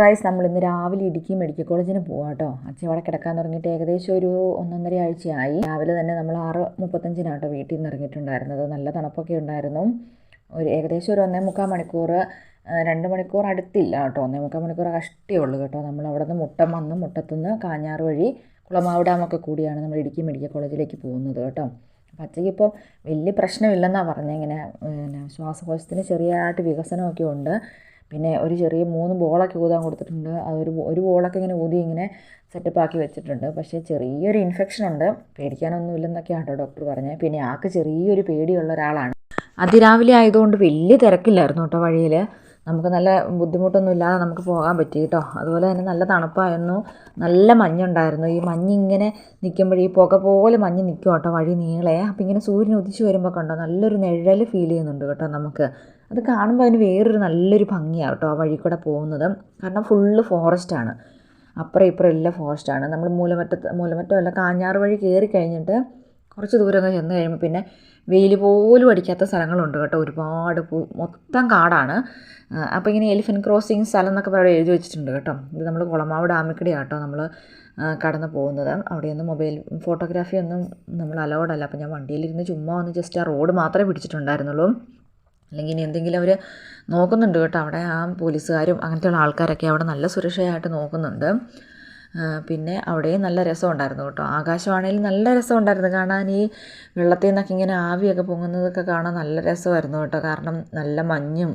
Guys നമ്മൾ ഇന്ന് രാവിലെ ഇടുക്കി മെഡിക്കൽ കോളേജിന് പോവാം കേട്ടോ അച്ഛൻ അവിടെ കിടക്കാൻ തുടങ്ങിയിട്ട് ഏകദേശം ഒരു ഒന്നൊന്നര ആഴ്ചയായി. രാവിലെ തന്നെ നമ്മൾ ആറ് മുപ്പത്തഞ്ചിനാണ് കേട്ടോ വീട്ടിൽ നിന്ന് ഇറങ്ങിയിട്ടുണ്ടായിരുന്നത്. നല്ല തണുപ്പൊക്കെ ഉണ്ടായിരുന്നു. ഒരു ഏകദേശം ഒരു ഒന്നേ മുക്കാൽ മണിക്കൂർ രണ്ട് മണിക്കൂർ അടുത്തില്ല കേട്ടോ ഒന്നേ മുക്കാൽ മണിക്കൂർ കഷ്ടേ ഉള്ളൂ കേട്ടോ. നമ്മൾ അവിടെ നിന്ന് മുട്ടം വന്ന് മുട്ടത്തുനിന്ന് കാഞ്ഞാറ് വഴി കുളമാവ് ഡാമൊക്കെ കൂടിയാണ് നമ്മൾ ഇടുക്കി മെഡിക്കൽ കോളേജിലേക്ക് പോകുന്നത് കേട്ടോ. അപ്പം അച്ഛയ്ക്ക് ഇപ്പോൾ വലിയ പ്രശ്നമില്ലെന്നാണ് പറഞ്ഞത് ഇങ്ങനെ ശ്വാസകോശത്തിന് ചെറിയതായിട്ട് വികസനമൊക്കെ ഉണ്ട്. പിന്നെ ഒരു ചെറിയ മൂന്ന് ബോളൊക്കെ ഊതാൻ കൊടുത്തിട്ടുണ്ട്. അതൊരു ഒരു ബോളൊക്കെ ഇങ്ങനെ ഊതി ഇങ്ങനെ സെറ്റപ്പ് ആക്കി വെച്ചിട്ടുണ്ട്. പക്ഷേ ചെറിയൊരു ഇൻഫെക്ഷൻ ഉണ്ട്. പേടിക്കാനൊന്നും ഇല്ലെന്നൊക്കെയാണ് കേട്ടോ ഡോക്ടർ പറഞ്ഞത്. പിന്നെ ആൾക്ക് ചെറിയൊരു പേടിയുള്ള ഒരാളാണ്. അതിരാവിലെ ആയതുകൊണ്ട് വലിയ തിരക്കില്ലായിരുന്നു കേട്ടോ വഴിയിൽ നമുക്ക് നല്ല ബുദ്ധിമുട്ടൊന്നും ഇല്ലാതെ നമുക്ക് പോകാൻ പറ്റി കേട്ടോ. അതുപോലെ തന്നെ നല്ല തണുപ്പായിരുന്നു. നല്ല മഞ്ഞുണ്ടായിരുന്നു. ഈ മഞ്ഞ് ഇങ്ങനെ നിൽക്കുമ്പോൾ ഈ പുക പോലെ മഞ്ഞ് നിൽക്കും കേട്ടോ വഴി നീളെ. അപ്പം ഇങ്ങനെ സൂര്യൻ ഉദിച്ച് വരുമ്പോൾ കണ്ടോ നല്ലൊരു നിഴൽ ഫീൽ ചെയ്യുന്നുണ്ട് കേട്ടോ നമുക്ക്. അത് കാണുമ്പോൾ അതിന് വേറൊരു നല്ലൊരു ഭംഗിയാണ് കേട്ടോ ആ വഴി കൂടെ പോകുന്നത്. കാരണം ഫുള്ള് ഫോറസ്റ്റാണ് അപ്പുറം ഇപ്പുറം എല്ലാം ഫോറസ്റ്റാണ് നമ്മൾ മൂലമറ്റത്ത് മൂലമറ്റം അല്ല കാഞ്ഞാറ് വഴി കയറി കഴിഞ്ഞിട്ട് കുറച്ച് ദൂരമൊക്കെ ചെന്ന് കഴിയുമ്പോൾ പിന്നെ വെയിൽ പോലും അടിക്കാത്ത സ്ഥലങ്ങളുണ്ട് കേട്ടോ. ഒരുപാട് പൂ- മൊത്തം കാടാണ്. അപ്പോൾ ഇങ്ങനെ എലിഫന്റ് ക്രോസിങ് സ്ഥലം എന്നൊക്കെ പറയുക എഴുതി വെച്ചിട്ടുണ്ട് കേട്ടോ. ഇത് നമ്മൾ കുളമാവ് ഡാമിക്കടിയാണ് കേട്ടോ നമ്മൾ കടന്ന് പോകുന്നത്. അവിടെയൊന്നും മൊബൈൽ ഫോട്ടോഗ്രാഫി ഒന്നും നമ്മൾ അലൗഡ് അല്ല. അപ്പോൾ ഞാൻ വണ്ടിയിലിരുന്ന് ചുമ്മാ ഒന്ന് ജസ്റ്റ് ആ റോഡ് മാത്രമേ പിടിച്ചിട്ടുണ്ടായിരുന്നുള്ളൂ. അല്ലെങ്കിൽ ഇനി എന്തെങ്കിലും അവർ നോക്കുന്നുണ്ട് കേട്ടോ. അവിടെ ആ പോലീസുകാരും അങ്ങനത്തെയുള്ള ആൾക്കാരൊക്കെ അവിടെ നല്ല സുരക്ഷയായിട്ട് നോക്കുന്നുണ്ട്. പിന്നെ അവിടെയും നല്ല രസമുണ്ടായിരുന്നു കേട്ടോ. ആകാശവാണിയിൽ നല്ല രസമുണ്ടായിരുന്നു. കാണാൻ ഈ വെള്ളത്തിൽ നിന്നൊക്കെ ഇങ്ങനെ ആവിയൊക്കെ പൊങ്ങുന്നതൊക്കെ കാണാൻ നല്ല രസമായിരുന്നു കേട്ടോ. കാരണം നല്ല മഞ്ഞും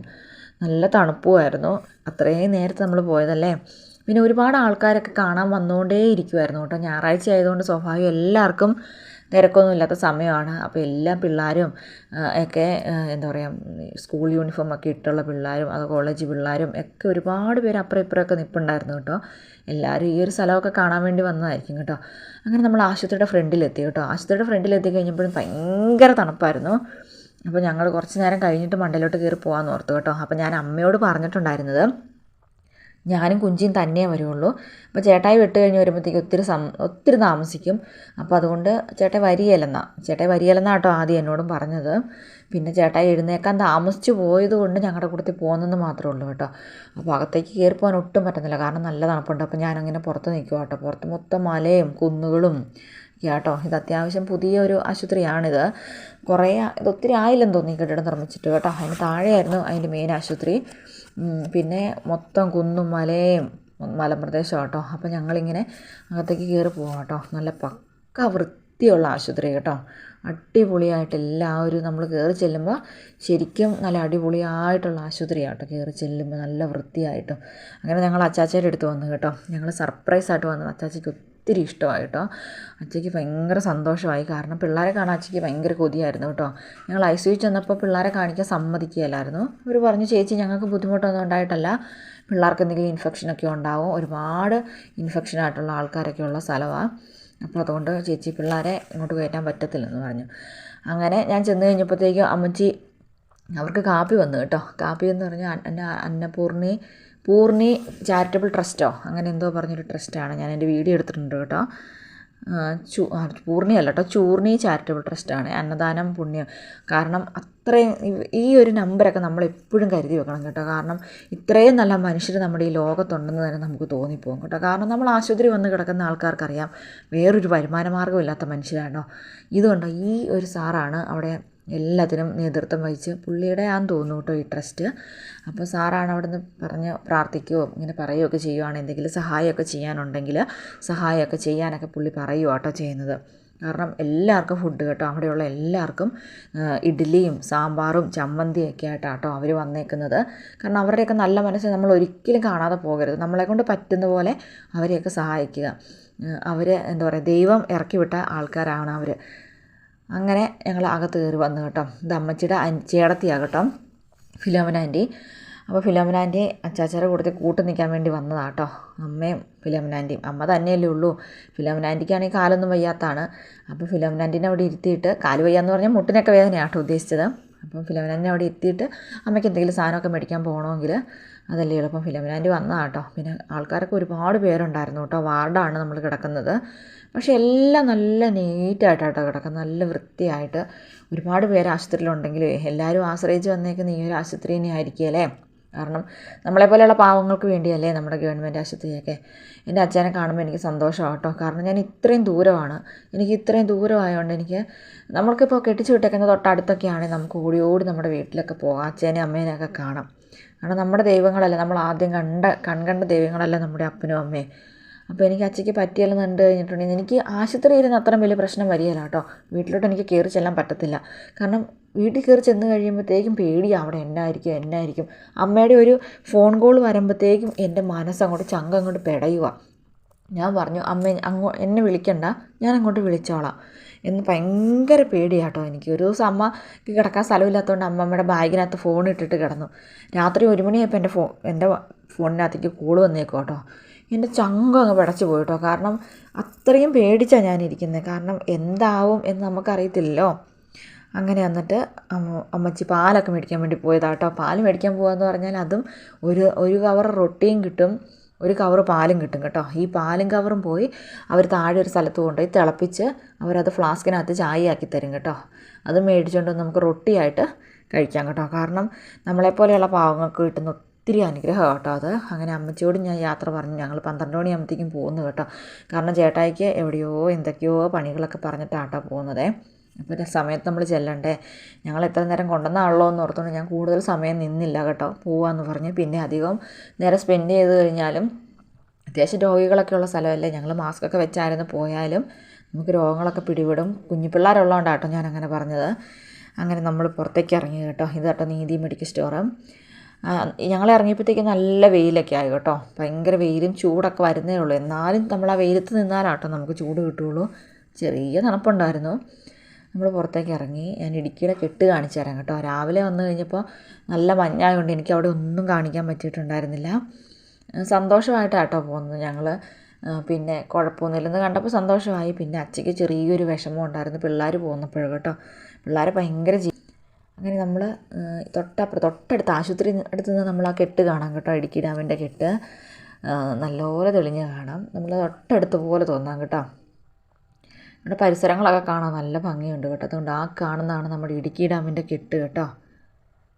നല്ല തണുപ്പുമായിരുന്നു അത്രയും നേരത്തെ നമ്മൾ പോയതല്ലേ? പിന്നെ ഒരുപാട് ആൾക്കാരൊക്കെ കാണാൻ വന്നുകൊണ്ടേ ഇരിക്കുമായിരുന്നു കേട്ടോ. ഞായറാഴ്ച ആയതുകൊണ്ട് സ്വാഭാവികം എല്ലാവർക്കും തിരക്കൊന്നും ഇല്ലാത്ത സമയമാണ്. അപ്പോൾ എല്ലാ പിള്ളേരും ഒക്കെ എന്താ പറയുക സ്കൂൾ യൂണിഫോം ഒക്കെ ഇട്ടുള്ള പിള്ളേരും അത് കോളേജ് പിള്ളേരും ഒക്കെ ഒരുപാട് പേര് അപ്പുറം ഇപ്പുറമൊക്കെ നിൽപ്പുണ്ടായിരുന്നു കേട്ടോ. എല്ലാവരും ഈ ഒരു സ്ഥലമൊക്കെ കാണാൻ വേണ്ടി വന്നതായിരിക്കും കേട്ടോ. അങ്ങനെ നമ്മൾ ആശുപത്രിയുടെ ഫ്രണ്ടിലെത്തി കേട്ടോ. ആശുപത്രിയുടെ ഫ്രണ്ടിലെത്തി കഴിഞ്ഞപ്പോഴും ഭയങ്കര തണുപ്പായിരുന്നു. അപ്പോൾ ഞങ്ങൾ കുറച്ച് നേരം കഴിഞ്ഞിട്ട് മണ്ടയിലോട്ട് കയറി പോകാമെന്ന് ഓർത്തു കേട്ടോ. അപ്പോൾ ഞാൻ അമ്മയോട് പറഞ്ഞിട്ടുണ്ടായിരുന്നത് ഞാനും കുഞ്ചിയും തന്നെയേ വരുള്ളൂ. അപ്പോൾ ചേട്ടായി വിട്ട് കഴിഞ്ഞ് വരുമ്പോഴത്തേക്ക് ഒത്തിരി സം ഒത്തിരി താമസിക്കും. അപ്പോൾ അതുകൊണ്ട് ചേട്ടായി വരികയില്ലെന്നാ. ചേട്ടായി വരികയില്ലെന്നാ കേട്ടോ ആദ്യം എന്നോടും പറഞ്ഞത്. പിന്നെ ചേട്ടായി എഴുന്നേക്കാൻ താമസിച്ചു പോയത് കൊണ്ട് ഞങ്ങളുടെ കൂട്ടത്തിൽ പോകുന്നെന്ന് മാത്രമേ ഉള്ളൂ കേട്ടോ. അപ്പോൾ അകത്തേക്ക് കയറി പോകാൻ ഒട്ടും പറ്റുന്നില്ല കാരണം നല്ല തണുപ്പുണ്ട്. അപ്പോൾ ഞാനങ്ങനെ പുറത്ത് നിൽക്കുക കേട്ടോ. പുറത്ത് മൊത്തം മലയും കുന്നുകളും കേട്ടോ ഇത് അത്യാവശ്യം പുതിയ ഒരു ആശുപത്രിയാണിത്. കുറേ ഇത് ഒത്തിരി ആയില്ലെന്ന് തോന്നി കെട്ടിടം നിർമ്മിച്ചിട്ട് കേട്ടോ. അതിന് താഴെയായിരുന്നു അതിന്റെ മെയിൻ ആശുപത്രി. പിന്നെ മൊത്തം കുന്നും മലയും മലമ്പ്രദേശം കേട്ടോ അപ്പോൾ ഞങ്ങളിങ്ങനെ അകത്തേക്ക് കയറി പോകാം കേട്ടോ നല്ല പക്ക വൃത്തിയുള്ള ആശുപത്രി കേട്ടോ. അടിപൊളിയായിട്ട് എല്ലാവരും നമ്മൾ കയറി ചെല്ലുമ്പോൾ ശരിക്കും നല്ല അടിപൊളിയായിട്ടുള്ള ആശുപത്രിയാണ് കേട്ടോ കയറി ചെല്ലുമ്പോൾ നല്ല വൃത്തിയായിട്ടും. അങ്ങനെ ഞങ്ങൾ അച്ചാച്ചയുടെ അടുത്ത് വന്നു കേട്ടോ. ഞങ്ങൾ സർപ്രൈസായിട്ട് വന്നു അച്ചാച്ചയ്ക്ക് ഒത്തിരി ഇഷ്ടമായി കേട്ടോ. അച്ചയ്ക്ക് ഭയങ്കര സന്തോഷമായി. കാരണം പിള്ളേരെ കാണാൻ അച്ചയ്ക്ക് ഭയങ്കര കൊതിയായിരുന്നു കേട്ടോ. ഞങ്ങൾ ഐ സി ചെന്നപ്പോൾ പിള്ളേരെ കാണിക്കാൻ സമ്മതിക്കുകയില്ലായിരുന്നു. അവർ പറഞ്ഞു ചേച്ചി ഞങ്ങൾക്ക് ബുദ്ധിമുട്ടൊന്നും ഉണ്ടായിട്ടല്ല. പിള്ളേർക്ക് എന്തെങ്കിലും ഇൻഫെക്ഷനൊക്കെ ഉണ്ടാവും. ഒരുപാട് ഇൻഫെക്ഷനായിട്ടുള്ള ആൾക്കാരൊക്കെ ഉള്ള സ്ഥലമാണ് അപ്പോൾ അതുകൊണ്ട് ചേച്ചി പിള്ളേരെ ഇങ്ങോട്ട് കയറ്റാൻ പറ്റത്തില്ലെന്ന് പറഞ്ഞു. അങ്ങനെ ഞാൻ ചെന്ന് കഴിഞ്ഞപ്പോഴത്തേക്കും അമ്മച്ചി അവർക്ക് കാപ്പി വന്നു കേട്ടോ. കാപ്പി എന്ന് പറഞ്ഞാൽ എന്റെ അന്നപൂർണി പൂർണി ചാരിറ്റബിൾ ട്രസ്റ്റോ? അങ്ങനെ എന്തോ പറഞ്ഞൊരു ട്രസ്റ്റാണ്. ഞാൻ എന്റെ വീഡിയോ എടുത്തിട്ടുണ്ട് കേട്ടോ. ചൂ ചു പൂർണി അല്ല കേട്ടോ. ചൂർണി ചാരിറ്റബിൾ ട്രസ്റ്റാണ്. അന്നദാനം പുണ്യം. കാരണം അത്രയും ഈ ഒരു നമ്പരൊക്കെ നമ്മൾ എപ്പോഴും കരുതി വെക്കണം കേട്ടോ. കാരണം ഇത്രയും നല്ല മനുഷ്യർ നമ്മുടെ ഈ ലോകത്തുണ്ടെന്ന് തന്നെ നമുക്ക് തോന്നിപ്പോകും കേട്ടോ. കാരണം നമ്മൾ ആശുപത്രി വന്ന് കിടക്കുന്ന ആൾക്കാർക്കറിയാം വേറൊരു വരുമാന മാർഗമില്ലാത്ത മനുഷ്യരാണോ. ഇതുകൊണ്ടോ ഈ ഒരു സാറാണ് അവിടെ എല്ലാത്തിനും നേതൃത്വം വഹിച്ച് പുള്ളിയുടെ ആന്ന് തോന്നുന്നു കേട്ടോ ഈ ട്രസ്റ്റ്. അപ്പോൾ സാറാണ് അവിടെ നിന്ന് പറഞ്ഞ് പ്രാർത്ഥിക്കുകയോ ഇങ്ങനെ പറയുകയൊക്കെ ചെയ്യുവാണ്. എന്തെങ്കിലും സഹായമൊക്കെ ചെയ്യാനുണ്ടെങ്കിൽ സഹായമൊക്കെ ചെയ്യാനൊക്കെ പുള്ളി പറയുക കേട്ടോ ചെയ്യുന്നത്. കാരണം എല്ലാവർക്കും ഫുഡ് കേട്ടോ. അവിടെയുള്ള എല്ലാവർക്കും ഇഡ്ഡലിയും സാമ്പാറും ചമ്മന്തിയൊക്കെ ആയിട്ടാണ് കേട്ടോ അവർ വന്നേക്കുന്നത്. കാരണം അവരുടെയൊക്കെ നല്ല മനസ്സ് നമ്മൾ ഒരിക്കലും കാണാതെ പോകരുത്. നമ്മളെ കൊണ്ട് പറ്റുന്ന പോലെ അവരെയൊക്കെ സഹായിക്കുക. അവർ എന്താ പറയുക ദൈവം ഇറക്കി വിട്ട ആൾക്കാരാണ് അവർ അങ്ങനെ ഞങ്ങൾ അകത്ത് കയറി വന്നു കേട്ടോ. ഇത് അമ്മച്ചിയുടെ ചേടത്തിയാകട്ടോ ചേടത്തിയാണ് കേട്ടോ. ഫിലോമിന ആന്റി അപ്പോൾ ഫിലോമനാന്റെ അച്ചാച്ചാരെ കൂട്ടത്തിൽ കൂട്ട് നിൽക്കാൻ വേണ്ടി വന്നതാണ് കേട്ടോ. അമ്മയും ഫിലോമനാന്റെയും. അമ്മ തന്നെയല്ലേ ഉള്ളൂ. ഫിലോമനാന്റിക്കാണെങ്കിൽ കാലൊന്നും വയ്യാത്താണ്. അപ്പോൾ ഫിലോമനാന്റിനെ അവിടെ ഇരുത്തിയിട്ട് കാൽ വയ്യാന്ന് പറഞ്ഞാൽ മുട്ടിനൊക്കെ വേദനയാണ് കേട്ടോ ഉദ്ദേശിച്ചത്. അപ്പം ഫിലോമനാന്റിനെ അവിടെ ഇരുത്തിയിട്ട് അമ്മയ്ക്ക് എന്തെങ്കിലും സാധനമൊക്കെ മേടിക്കാൻ പോകണമെങ്കിൽ അതല്ലേ എളുപ്പം ഫിലോമനാന്റി വന്നതാണ് കേട്ടോ. പിന്നെ ആൾക്കാരൊക്കെ ഒരുപാട് പേരുണ്ടായിരുന്നു കേട്ടോ. വാർഡാണ് നമ്മൾ കിടക്കുന്നത്. പക്ഷേ എല്ലാം നല്ല നീറ്റായിട്ടാട്ടോ കിടക്കുന്നത്. നല്ല വൃത്തിയായിട്ട്. ഒരുപാട് പേര് ആശുപത്രിയിലുണ്ടെങ്കിൽ എല്ലാവരും ആശ്രയിച്ച് വന്നേക്കുന്ന ഈ ഒരു ആശുപത്രി തന്നെ ആയിരിക്കുകയല്ലേ കാരണം നമ്മളെപ്പോലെയുള്ള പാവങ്ങൾക്ക് വേണ്ടിയല്ലേ നമ്മുടെ ഗവൺമെന്റ് ആശുപത്രിയൊക്കെ. എന്റെ അച്ഛനെ കാണുമ്പോൾ എനിക്ക് സന്തോഷമാണ് കേട്ടോ കാരണം ഞാൻ ഇത്രയും ദൂരമാണ്. എനിക്ക് ഇത്രയും ദൂരമായതുകൊണ്ട് എനിക്ക് നമ്മൾക്കിപ്പോൾ കെട്ടിച്ചു വിട്ടേക്കുന്ന തൊട്ടടുത്തൊക്കെ ആണെങ്കിൽ നമുക്ക് ഓടി ഓടി നമ്മുടെ വീട്ടിലൊക്കെ പോകാം. അച്ഛനെ അമ്മേനെയൊക്കെ കാണാം. കാരണം നമ്മുടെ ദൈവങ്ങളല്ല നമ്മൾ ആദ്യം കണ്ട കൺകണ്ട ദൈവങ്ങളല്ല നമ്മുടെ അപ്പനും അമ്മയും. അപ്പോൾ എനിക്ക് അച്ചയ്ക്ക് പറ്റിയാലും കണ്ടു കഴിഞ്ഞിട്ടുണ്ടെങ്കിൽ എനിക്ക് ആശുപത്രി ഇരുന്ന് അത്രയും വലിയ പ്രശ്നം വരികയില്ല കേട്ടോ. വീട്ടിലോട്ട് എനിക്ക് കയറി ചെല്ലാൻ പറ്റത്തില്ല. കാരണം വീട്ടിൽ കയറി ചെന്ന് കഴിയുമ്പോഴത്തേക്കും പേടിയാണ് അവിടെ എന്നായിരിക്കും എന്നായിരിക്കും. അമ്മയുടെ ഒരു ഫോൺ കോൾ വരുമ്പോഴത്തേക്കും എന്റെ മനസ്സ് അങ്ങോട്ട് ചങ്ക അങ്ങോട്ട് പിടയുക ഞാൻ പറഞ്ഞു അമ്മ അങ്ങോ എന്നെ വിളിക്കണ്ട. ഞാൻ അങ്ങോട്ട് വിളിച്ചോളാം. എന്ന് ഭയങ്കര പേടിയാട്ടോ എനിക്ക്. ഒരു ദിവസം അമ്മയ്ക്ക് കിടക്കാൻ സ്ഥലമില്ലാത്തതുകൊണ്ട് അമ്മമ്മയുടെ ബാഗിനകത്ത് ഫോൺ ഇട്ടിട്ട് കിടന്നു. രാത്രി ഒരു മണിയായപ്പോൾ എന്റെ ഫോ എന്റെ ഫോണിനകത്തേക്ക് കോൾ വന്നേക്കും കേട്ടോ. എന്റെ ചങ്ക അങ്ങ് പിടച്ചു പോയിട്ടോ. കാരണം അത്രയും പേടിച്ചാണ് ഞാനിരിക്കുന്നത് കാരണം എന്താവും എന്ന് നമുക്കറിയത്തില്ലല്ലോ. അങ്ങനെ വന്നിട്ട് അമ്മ അമ്മച്ചി പാലൊക്കെ മേടിക്കാൻ വേണ്ടി പോയതാട്ടോ. പാൽ മേടിക്കാൻ പോകാമെന്ന് പറഞ്ഞാൽ അതും ഒരു ഒരു കവർ റൊട്ടിയും കിട്ടും ഒരു കവർ പാലും കിട്ടും കേട്ടോ. ഈ പാലും കവറും പോയി അവർ താഴെ ഒരു സ്ഥലത്ത് കൊണ്ടുപോയി തിളപ്പിച്ച് അവരത് ഫ്ലാസ്കിനകത്ത് ചായയാക്കി തരും കേട്ടോ. അത് മേടിച്ചുകൊണ്ട് നമുക്ക് റൊട്ടിയായിട്ട് കഴിക്കാം കേട്ടോ. കാരണം നമ്മളെപ്പോലെയുള്ള പാവങ്ങൾക്ക് കിട്ടുന്ന ഒത്തിരി അനുഗ്രഹം കേട്ടോ അത്. അങ്ങനെ അമ്മച്ചിയോട് ഞാൻ യാത്ര പറഞ്ഞു. ഞങ്ങൾ പന്ത്രണ്ട് മണിയാകുമ്പോഴത്തേക്കും പോകുന്നു കേട്ടോ. കാരണം ചേട്ടായിക്ക് എവിടെയോ എന്തൊക്കെയോ പണികളൊക്കെ പറഞ്ഞിട്ടാട്ടോ പോകുന്നത്. അപ്പോൾ സമയത്ത് നമ്മൾ ചെല്ലണ്ടേ? ഞങ്ങൾ എത്ര നേരം കൊണ്ടുവന്നാണല്ലോ എന്ന് ഓർത്തുകൊണ്ട് ഞാൻ കൂടുതൽ സമയം നിന്നില്ല കേട്ടോ. പോവാന്ന് പറഞ്ഞ്. പിന്നെ അധികം നേരം സ്പെൻഡ് ചെയ്ത് കഴിഞ്ഞാലും അത്യാവശ്യം രോഗികളൊക്കെ ഉള്ള സ്ഥലമല്ലേ? ഞങ്ങൾ മാസ്കൊക്കെ വെച്ചായിരുന്നു പോയാലും നമുക്ക് രോഗങ്ങളൊക്കെ പിടിപെടും. കുഞ്ഞു പിള്ളേരുള്ളതുകൊണ്ടാട്ടോ ഞാൻ അങ്ങനെ പറഞ്ഞത്. അങ്ങനെ നമ്മൾ പുറത്തേക്ക് ഇറങ്ങി കേട്ടോ. ഇത് കേട്ടോ നീതി മെഡിക്കൽ സ്റ്റോറ്. ഞങ്ങൾ ഇറങ്ങിയപ്പോഴത്തേക്ക് നല്ല വെയിലൊക്കെ ആയി കേട്ടോ. ഭയങ്കര വെയിലും ചൂടൊക്കെ വരുന്നേ ഉള്ളൂ. എന്നാലും നമ്മൾ ആ വെയിലത്ത് നിന്നാലാട്ടോ നമുക്ക് ചൂട് കിട്ടുകയുള്ളൂ. ചെറിയ തണുപ്പുണ്ടായിരുന്നു. നമ്മൾ പുറത്തേക്ക് ഇറങ്ങി. ഞാൻ ഇടുക്കിയുടെ കെട്ട് കാണിച്ചു തരാം കേട്ടോ. രാവിലെ വന്നു കഴിഞ്ഞപ്പോൾ നല്ല മഞ്ഞായതുകൊണ്ട് എനിക്ക് അവിടെ ഒന്നും കാണിക്കാൻ പറ്റിയിട്ടുണ്ടായിരുന്നില്ല. സന്തോഷമായിട്ടാട്ടോ പോകുന്നത് ഞങ്ങൾ പിന്നെ കുഴപ്പമൊന്നുമില്ലെന്ന് കണ്ടപ്പോൾ സന്തോഷമായി. പിന്നെ അച്ചയ്ക്ക് ചെറിയൊരു വിഷമം ഉണ്ടായിരുന്നു പിള്ളേർ പോകുന്നപ്പോഴും കേട്ടോ. പിള്ളേർ ഭയങ്കര ജീ അങ്ങനെ നമ്മൾ തൊട്ടപ്പുറം തൊട്ടടുത്ത് ആശുപത്രി അടുത്ത് നിന്ന് നമ്മൾ ആ കെട്ട് കാണാം കേട്ടോ ഇടുക്കി ഡാമിന്റെ കെട്ട്. നല്ലപോലെ തെളിഞ്ഞ് കാണാം. നമ്മൾ തൊട്ടടുത്ത് പോലെ തോന്നാം കേട്ടോ. നമ്മുടെ പരിസരങ്ങളൊക്കെ കാണാൻ നല്ല ഭംഗിയുണ്ട് കേട്ടോ. അതുകൊണ്ട് ആ കാണുന്നതാണ് നമ്മുടെ ഇടുക്കി ഡാമിന്റെ കെട്ട് കേട്ടോ.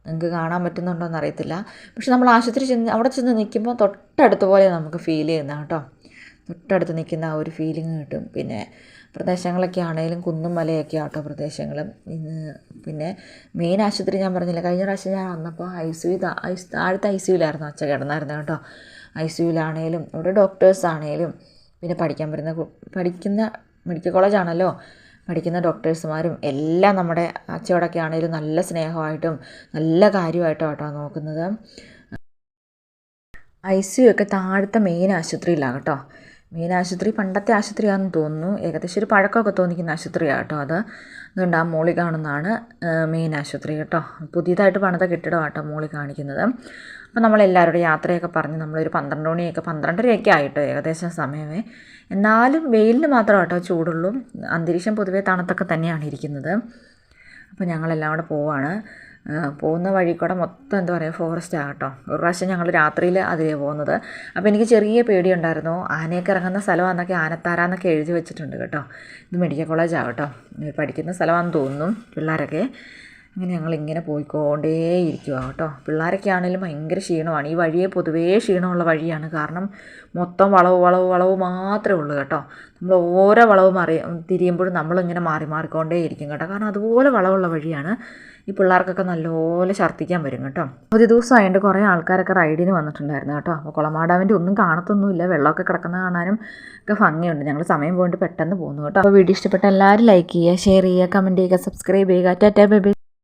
നിങ്ങൾക്ക് കാണാൻ പറ്റുന്നുണ്ടോ എന്നറിയത്തില്ല. പക്ഷെ നമ്മൾ ആശുപത്രി ചെന്ന് അവിടെ ചെന്ന് നിൽക്കുമ്പോൾ തൊട്ടടുത്ത് പോലെ നമുക്ക് ഫീൽ ചെയ്യുന്ന കേട്ടോ. തൊട്ടടുത്ത് നിൽക്കുന്ന ആ ഒരു ഫീലിംഗ് കിട്ടും. പിന്നെ പ്രദേശങ്ങളൊക്കെ ആണെങ്കിലും കുന്നും മലയൊക്കെ ആട്ടോ പ്രദേശങ്ങളും പിന്നെ മെയിൻ ആശുപത്രി ഞാൻ പറഞ്ഞില്ല കഴിഞ്ഞ പ്രാവശ്യം ഞാൻ വന്നപ്പോൾ ഐ സി യു താഴത്തെ ഐ സി യുലായിരുന്നു അച്ഛ കിടന്നായിരുന്നു കേട്ടോ. ഐ സി യുലാണേലും അവിടെ ഡോക്ടേഴ്സ് ആണേലും പിന്നെ പഠിക്കാൻ വരുന്ന പഠിക്കുന്ന മെഡിക്കൽ കോളേജാണല്ലോ. പഠിക്കുന്ന ഡോക്ടേഴ്സുമാരും എല്ലാം നമ്മുടെ അച്ചയോടൊക്കെ ആണെങ്കിലും നല്ല സ്നേഹമായിട്ടും നല്ല കാര്യമായിട്ടും കേട്ടോ നോക്കുന്നത്. ഐ സി യു ഒക്കെ താഴത്തെ മെയിൻ ആശുപത്രിയിലാണ് കേട്ടോ. മെയിൻ ആശുപത്രി പണ്ടത്തെ ആശുപത്രിയാണെന്ന് തോന്നുന്നു. ഏകദേശം ഒരു പഴക്കമൊക്കെ തോന്നിക്കുന്ന ആശുപത്രിയാണ് കേട്ടോ അത്. അതുകൊണ്ട് ആ മോളി കാണുന്നതാണ് മെയിൻ ആശുപത്രി കേട്ടോ. പുതിയതായിട്ട് പണിത കെട്ടിടമാട്ടോ മോളി കാണിക്കുന്നത്. അപ്പോൾ നമ്മളെല്ലാവരോടും യാത്രയൊക്കെ പറഞ്ഞ് നമ്മളൊരു പന്ത്രണ്ട് മണിയൊക്കെ പന്ത്രണ്ടരയൊക്കെ ആയിട്ടോ ഏകദേശം സമയമേ. എന്നാലും വെയിലിന് മാത്രം കേട്ടോ ചൂടുള്ളൂ. അന്തരീക്ഷം പൊതുവേ തണുത്തൊക്കെ തന്നെയാണ് ഇരിക്കുന്നത്. അപ്പോൾ ഞങ്ങളെല്ലാം കൂടെ പോവാണ്. പോകുന്ന വഴി കൂടെ മൊത്തം എന്താ പറയുക ഫോറസ്റ്റ് ആകട്ടോ ഒരു പ്രാവശ്യം ഞങ്ങൾ രാത്രിയിൽ അതിലേ പോകുന്നത്. അപ്പോൾ എനിക്ക് ചെറിയ പേടിയുണ്ടായിരുന്നു. ആനയൊക്കെ ഇറങ്ങുന്ന സ്ഥലമാണെന്നൊക്കെ ആനത്താരാന്നൊക്കെ എഴുതി വെച്ചിട്ടുണ്ട് കേട്ടോ. ഇത് മെഡിക്കൽ കോളേജ് ആകട്ടോ പഠിക്കുന്ന സ്ഥലമാണെന്ന് തോന്നുന്നു പിള്ളേരൊക്കെ. അങ്ങനെ ഞങ്ങൾ ഇങ്ങനെ പോയിക്കൊണ്ടേ ഇരിക്കുക കേട്ടോ. പിള്ളേരൊക്കെ ആണെങ്കിലും ഭയങ്കര ക്ഷീണമാണ്. ഈ വഴിയെ പൊതുവേ ക്ഷീണമുള്ള വഴിയാണ്. കാരണം മൊത്തം വളവ് വളവ് വളവ് മാത്രമേ ഉള്ളൂ കേട്ടോ. നമ്മൾ ഓരോ വളവും മാറി തിരിയുമ്പോഴും നമ്മളിങ്ങനെ മാറി മാറിക്കൊണ്ടേ ഇരിക്കും കേട്ടോ. കാരണം അതുപോലെ വളവുള്ള വഴിയാണ് ഈ പിള്ളേർക്കൊക്കെ നല്ലപോലെ ഛർദ്ദിക്കാൻ വരും കേട്ടോ. ഒരു ദിവസം ആയതുകൊണ്ട് കുറേ ആൾക്കാരൊക്കെ റൈഡിന് വന്നിട്ടുണ്ടായിരുന്നു കേട്ടോ. അപ്പോൾ കുളമാടാവിന്റെ ഒന്നും കാണത്തൊന്നുമില്ല. വെള്ളമൊക്കെ കിടക്കുന്ന കാണാനും ഒക്കെ ഭംഗിയുണ്ട്. ഞങ്ങൾ സമയം പോയിട്ട് പെട്ടെന്ന് പോകുന്നു കേട്ടോ. അപ്പോൾ വീഡിയോ ഇഷ്ടപ്പെട്ട എല്ലാവരും ലൈക്ക് ചെയ്യുക ഷെയർ ചെയ്യുക കമന്റ് ചെയ്യുക സബ്സ്ക്രൈബ് ചെയ്യുക. Tata bye.